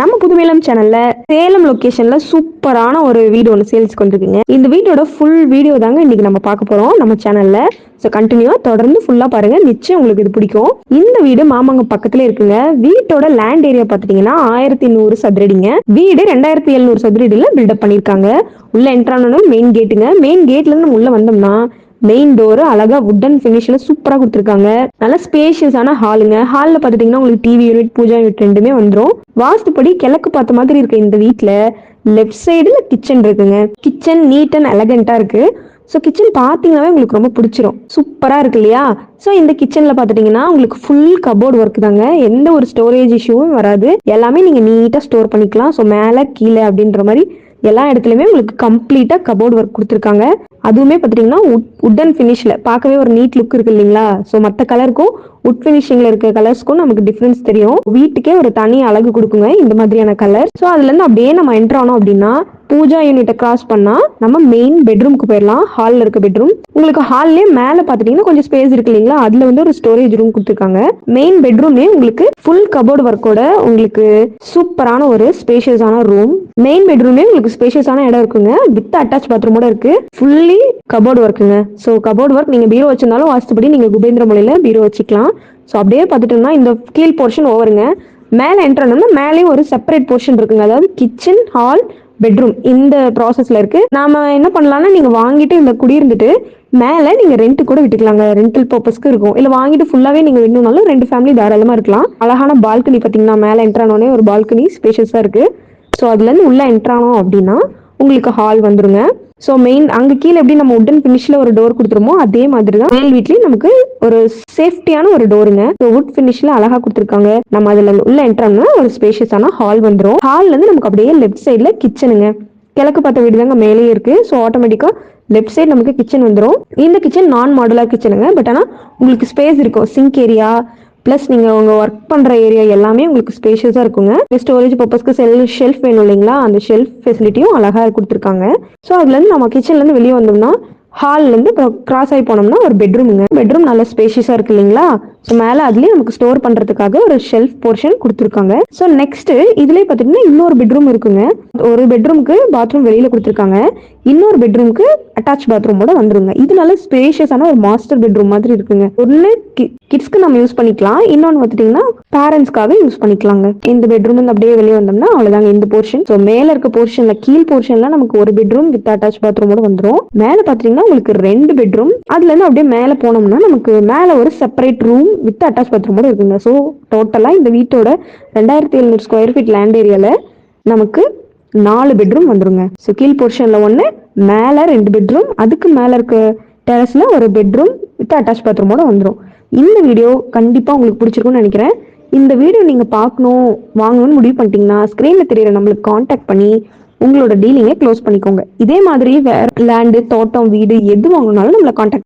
நம்ம புதுவேலம் சேனல்ல சேலம் லொகேஷன்ல சூப்பரான ஒரு வீடு ஒன்று சேல்ஸ் கொண்டிருக்கீங்க இந்த வீட்டோட ஃபுல் வீடியோ தாங்க இன்னைக்கு நம்ம பார்க்க போறோம். நம்ம சேனல்ல ஸோ கண்டினியூவா தொடர்ந்து ஃபுல்லா பாருங்க. நிச்சயம் உங்களுக்கு இது பிடிக்கும். இந்த வீடு மாமாங்க பக்கத்துல இருக்குங்க. வீட்டோட லேண்ட் ஏரியா பாத்துட்டீங்கன்னா ஆயிரத்தி நூறு சதுரடிங்க. வீடு ரெண்டாயிரத்தி எழுநூறு சதுரடியில பில்டப் பண்ணிருக்காங்க உள்ள என்ட்ரானும் மெயின் கேட்டுங்க மெயின் கேட்ல இருந்து நம்ம உள்ள வந்தோம்னா மெயின் டோர் அழகா வுட்டன் ஃபினிஷ்ல சூப்பராக கொடுத்துருக்காங்க. நல்ல ஸ்பேஷியஸான ஹாலுங்க ஹாலில் பார்த்துட்டிங்கன்னா உங்களுக்கு டிவி யூனிட் பூஜா யூனிட் ரெண்டுமே வந்துரும். வாஸ்துப்படி கிழக்கு பார்த்த மாதிரி இருக்க இந்த வீட்டில் லெஃப்ட் சைடில் கிச்சன் இருக்குங்க. கிச்சன் நீட் அண்ட் எலகண்ட்டாக இருக்கு. ஸோ கிச்சன் பார்த்தீங்கன்னாவே உங்களுக்கு ரொம்ப பிடிச்சிரும். சூப்பராக இருக்கு இல்லையா? ஸோ இந்த கிச்சனில் பார்த்துட்டிங்கன்னா உங்களுக்கு ஃபுல் கபோர்டு ஒர்க் தாங்க. எந்த ஒரு ஸ்டோரேஜ் இஷ்யூவும் வராது. எல்லாமே நீங்கள் நீட்டாக ஸ்டோர் பண்ணிக்கலாம். ஸோ மேலே கீழே அப்படின்ற மாதிரி எல்லா இடத்துலையுமே உங்களுக்கு கம்ப்ளீட்டாக கபோர்டு ஒர்க் கொடுத்துருக்காங்க. அதுவுமே பார்த்துட்டிங்கன்னா உட் உட்டன் ஃபினிஷில் பார்க்கவே ஒரு நீட் லுக் இருக்கு இல்லைங்களா? ஸோ மற்ற கலருக்கும் உட் ஃபினிஷிங்கில் இருக்க கலர்ஸ்க்கும் நமக்கு டிஃப்ரென்ஸ் தெரியும். வீட்டுக்கே ஒரு தனி அழகு கொடுக்குங்க இந்த மாதிரியான கலர் ஸோ அதுலேருந்து அப்படியே நம்ம என்ட்ரு ஆனோம் அப்படின்னா பூஜா யூனிட்டை கிராஸ் பண்ணால் நம்ம மெயின் பெட்ரூம்க்கு போயிடலாம் ஹாலில் இருக்க பெட்ரூம் உங்களுக்கு ஹால்லே மேலே பார்த்துட்டீங்கன்னா கொஞ்சம் ஸ்பேஸ் இருக்கு இல்லைங்களா? அதில் வந்து ஒரு ஸ்டோரேஜ் ரூம் கொடுத்துருக்காங்க. மெயின் பெட்ரூம்லேயே உங்களுக்கு ஃபுல் கபோர்டு ஒர்க்கோட உங்களுக்கு சூப்பரான ஒரு ஸ்பேஷியஸான ரூம் மெயின் பெட்ரூம்லேயே உங்களுக்கு ஸ்பேஷியஸான இடம் இருக்குங்க. வித் அட்டாச் பாத்ரூமோட இருக்கு. ஃபுல்லி கபோர்டு ஒர்க்குங்க ஸோ கபோர்டு ஒர்க் நீங்கள் பீரோ வச்சிருந்தாலும் வாஸ்துபடி நீங்கள் குபேந்திர மொழியில் பீரோ வச்சுக்கலாம். ஸோ அப்படியே பார்த்துட்டோம்னா இந்த கீழ் போர்ஷன் ஓவருங்க மேலே என்ட்ரனோம்னா மேலேயும் ஒரு செப்பரேட் போர்ஷன் இருக்குங்க. அதாவது கிச்சன் ஹால் பெட்ரூம் இந்த ப்ராசஸ்ல இருக்கு. நாம என்ன பண்ணலாம்னா நீங்க வாங்கிட்டு இந்த குடியிருந்துட்டு மேலே நீங்க ரெண்ட் கூட விட்டுக்கலாங்க. ரெண்டல் பர்பஸ்க்கு இருக்கும். இல்ல வாங்கிட்டு ஃபுல்லாவே நீங்க விடணும்னாலும் ரெண்டு ஃபேமிலி தாராளமா இருக்கலாம். அழகான பால்கனி பாத்தீங்கன்னா மேலே என்ட்ரானோடனே ஒரு பால்கனி ஸ்பேஷியஸா இருக்கு. ஸோ அதுல இருந்து உள்ள என்ட்ரானோம் அப்படின்னா உங்களுக்கு ஹால் வந்துருங்க. ஸோ மெயின் அங்கே கீழே எப்படி நம்ம உட்டன் ஃபினிஷில் ஒரு டோர் கொடுத்துருமோ அதே மாதிரி தான் மேல் வீட்லேயும் நமக்கு ஒரு சேஃப்டியான ஒரு டோருங்க ஸோ வுட் ஃபினிஷில் அழகாக கொடுத்துருக்காங்க. நம்ம அதில் உள்ள என்ட்ரானா ஒரு ஸ்பேஷியஸான ஹால் வந்துடும் ஹால்லேருந்து நமக்கு அப்படியே லெஃப்ட் சைடில் கிச்சனுங்க கிழக்கு பார்த்த வீடு தாங்க மேலேயே இருக்கு. ஸோ ஆட்டோமேட்டிக்காக லெஃப்ட் சைடு நமக்கு கிச்சன் வந்துடும் இந்த கிச்சன் நான் மாடுலர் கிச்சனுங்க பட் ஆனால் உங்களுக்கு ஸ்பேஸ் இருக்கும். சிங்க் ஏரியா ப்ளஸ் நீங்கள் உங்கள் ஒர்க் பண்ணுற ஏரியா எல்லாமே உங்களுக்கு ஸ்பேஷியஸாக இருக்குங்க. ஸ்டோரேஜ் பர்பஸ்க்கு செல் ஷெல்ஃப் வேணும் இல்லைங்களா? அந்த ஷெல்ஃப் ஃபெசிலிட்டியும் அழகாக கொடுத்துருக்காங்க. ஸோ அதுலேருந்து நம்ம கிச்சன்லேருந்து வெளியே வந்தோம்னா ஹால்லேருந்து அப்புறம் கிராஸ் ஆகி போனோம்னா ஒரு பெட்ரூமுங்க பெட்ரூம் நல்லா ஸ்பேஷியஸாக இருக்கு இல்லைங்களா? ஸோ மேலே அதுலேயே நமக்கு ஸ்டோர் பண்ணுறதுக்காக ஒரு ஷெல்ஃப் போர்ஷன் கொடுத்துருக்காங்க. ஸோ நெக்ஸ்ட் இதுலேயே பார்த்தீங்கன்னா இன்னொரு பெட்ரூம் இருக்குங்க. ஒரு பெட்ரூம்க்கு பாத்ரூம் வெளியில் கொடுத்துருக்காங்க. இன்னொரு பெட்ரூம்க்கு அட்டாச் பாத்ரூமோட வந்துருங்க. இது நல்ல ஸ்பேஷியஸான ஒரு மாஸ்டர் பெட்ரூம் மாதிரி இருக்குங்க. ஒன்று கிட்ஸ்க்கு நம்ம யூஸ் பண்ணிக்கலாம். இன்னொன்று பார்த்துட்டிங்கன்னா பேரண்ட்ஸ்க்காக யூஸ் பண்ணிக்கலாங்க. இந்த பெட்ரூம் அப்படியே வெளியே வந்தோம்னா அவ்வளோதாங்க இந்த போர்ஷன் ஸோ மேலே இருக்க போர்ஷனில் கீழ் போர்ஷனில் நமக்கு ஒரு பெட்ரூம் வித் அட்டாச் பாத்ரூமோட வந்துடும் மேலே பார்த்தீங்கன்னா உங்களுக்கு ரெண்டு பெட்ரூம் அதுலேருந்து அப்படியே மேலே போனோம்னா நமக்கு மேலே ஒரு செப்பரேட் ரூம் வித் அட்டாச் பாத்ரூமோட இருக்குங்க. ஸோ டோட்டலாக இந்த வீட்டோட ரெண்டாயிரத்தி எழுநூறு ஸ்கொயர் ஃபீட் லேண்ட் ஏரியாவில் நமக்கு நாலு பெட்ரூம் வந்துருங்க. ஸோ கீழ் போர்ஷனில் ஒன்று மேலே ரெண்டு பெட்ரூம் அதுக்கு மேலே இருக்க டெரஸில் ஒரு பெட்ரூம் வித் அட்டாச் பாத்ரூமோட வந்துடும் இந்த வீடியோ கண்டிப்பாக உங்களுக்கு பிடிச்சிருக்கும்னு நினைக்கிறேன். இந்த வீடியோ நீங்கள் பார்க்கணும் வாங்கணும்னு முடிவு பண்ணிட்டீங்கன்னா ஸ்க்ரீனில் தெரியிற நம்மளுக்கு காண்டாக்ட் பண்ணி உங்களோட டீலிங்கை க்ளோஸ் பண்ணிக்கோங்க. இதே மாதிரி வேற லேண்டு தோட்டம் வீடு எது வாங்கணும்னாலும் நம்மளை காண்டாக்ட்